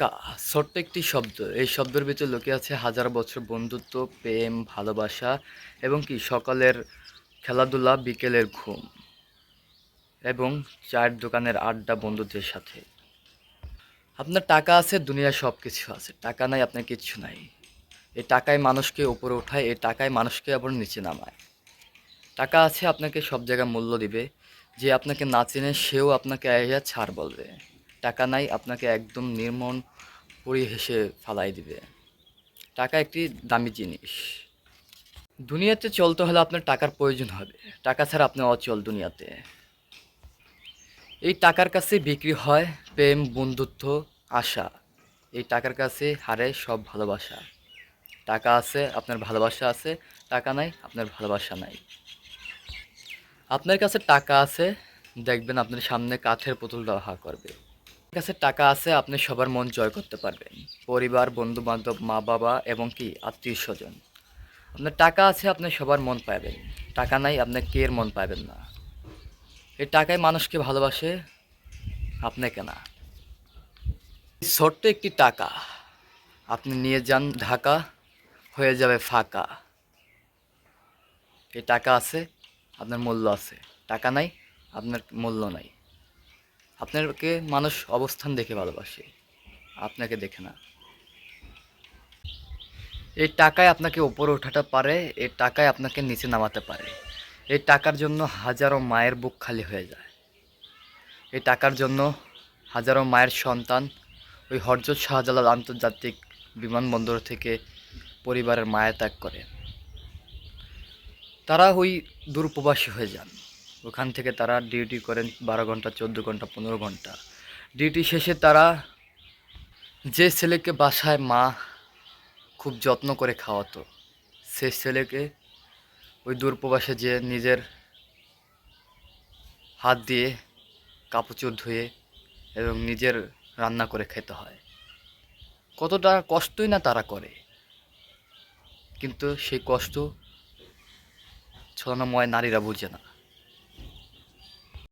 টাকা ছোট্ট একটি শব্দ। এই শব্দের ভিতরে লোকে আছে হাজার বছর বন্ধুত্ব, প্রেম, ভালোবাসা এবং কি সকালের খেলাধুলা, বিকেলের ঘুম এবং চায়ের দোকানের আড্ডা বন্ধুদের সাথে। আপনার টাকা আছে, দুনিয়ার সব কিছু আছে। টাকা নাই, আপনার কিচ্ছু নাই। এই টাকায় মানুষকে উপরে ওঠায়, এই টাকায় মানুষকে আবার নিচে নামায়। টাকা আছে, আপনাকে সব জায়গায় মূল্য দিবে। যে আপনাকে না চেনে, সেও আপনাকে ছাড় বলবে। টাকা নাই, আপনাকে একদম নির্মম পরি হেসে ফালাই দিবে। টাকা একটি দামি জিনিস। দুনিয়াতে চলতে হলে আপনার টাকার প্রয়োজন হবে। টাকা ছাড়া আপনি অচল দুনিয়াতে। এই টাকার কাছে বিক্রি হয় প্রেম, বন্ধুত্ব, আশা। এই টাকার কাছে হারে সব ভালোবাসা। টাকা আছে, আপনার ভালোবাসা আছে, টাকা নাই, আপনার ভালোবাসা নাই। আপনার কাছে টাকা আছে, দেখবেন আপনার সামনে কাঠের পুতুল দেওয়া করবে। কাছে টাকা আছে, আপনি সবার মন জয় করতে পারবেন। পরিবার বন্ধু বান্ধব মা বাবা এবং কি আত্মীয় স্বজন আপনার টাকা আছে, আপনি সবার মন পাবেন। টাকা নাই, আপনি কে এর মন পাবেন না। এই টাকায় মানুষকে ভালোবাসে, আপনাকে না। ছোট্ট একটি টাকা, আপনি নিয়ে যান ঢাকা, হয়ে যাবে ফাঁকা। এই টাকা আছে, আপনার মূল্য আছে। টাকা নাই, আপনার মূল্য নাই। আপনাকে মানুষ অবস্থান দেখে ভালোবাসে। আপনাকে দেখে না। এই টাকায় আপনাকে ওপরে ওঠাতে পারে, এই টাকায় আপনাকে নিচে নামাতে পারে। এই টাকার জন্য হাজারো মায়ের বুক খালি হয়ে যায়। এই টাকার জন্য হাজারো মায়ের সন্তান ওই হরজত শাহজালাল আন্তর্জাতিক বিমানবন্দর থেকে পরিবারের মায়া ত্যাগ করে। তারা ওই দূরপ্রবাসী হয়ে যান। ওখান থেকে তারা ডিউটি করেন বারো ঘণ্টা, চোদ্দ ঘণ্টা, পনেরো ঘণ্টা। ডিউটি শেষে তারা যে ছেলেকে বাসায় মা খুব যত্ন করে খাওয়াতো, সে ছেলেকে ওই দূরপ্রবাসে যে নিজের হাত দিয়ে কাপড় ধুয়ে এবং নিজের রান্না করে খেতে হয়। কতটা কষ্টই না তারা করে। কিন্তু সেই কষ্ট ছলনাময় নারীরা বুঝে না।